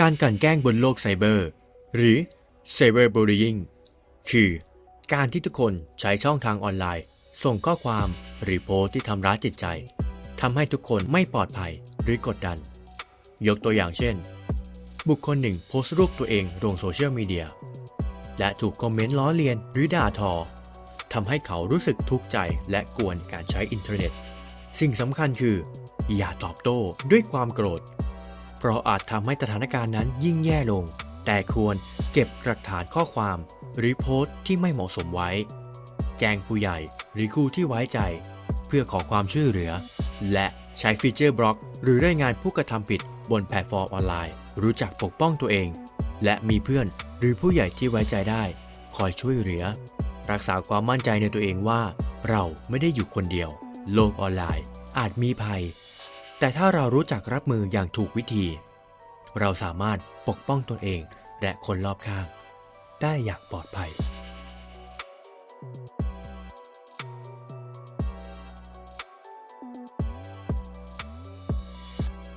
การกลั่นแกล้งบนโลกไซเบอร์ หรือ Cyberbullying คือการที่ทุกคนใช้ช่องทางออนไลน์ ส่งข้อความหรือโพสต์ที่ทำร้ายจิตใจทำให้ทุกคนไม่ปลอดภัยหรือกดดัน ยกตัวอย่างเช่น บุคคลหนึ่งโพสต์รูปตัวเองลงโซเชียลมีเดียและถูกคอมเมนต์ล้อเลียนหรือด่าทอทำให้เขารู้สึกทุกข์ใจและกวนการใช้อินเทอร์เน็ต สิ่งสำคัญคือ อย่าตอบโต้ด้วยความโกรธ เพราะอาจทำให้สถานการณ์นั้นยิ่งแย่ลง แต่ควรเก็บหลักฐานข้อความ หรือโพสต์ที่ไม่เหมาะสมไว้ แจ้งผู้ใหญ่หรือครูที่ไว้ใจ เพื่อขอความช่วยเหลือ และใช้ฟีเจอร์บล็อก หรือรายงานผู้กระทำผิดบนแพลตฟอร์มออนไลน์ รู้จักปกป้องตัวเอง และมีเพื่อนหรือผู้ใหญ่ที่ไว้ใจได้ คอยช่วยเหลือ รักษาความมั่นใจในตัวเองว่า เราไม่ได้อยู่คนเดียว โลกออนไลน์อาจมีภัย แต่ถ้าเรารู้จักรับมืออย่างถูกวิธี เราสามารถปกป้องตนเองและคนรอบข้าง ได้อย่างปลอดภัย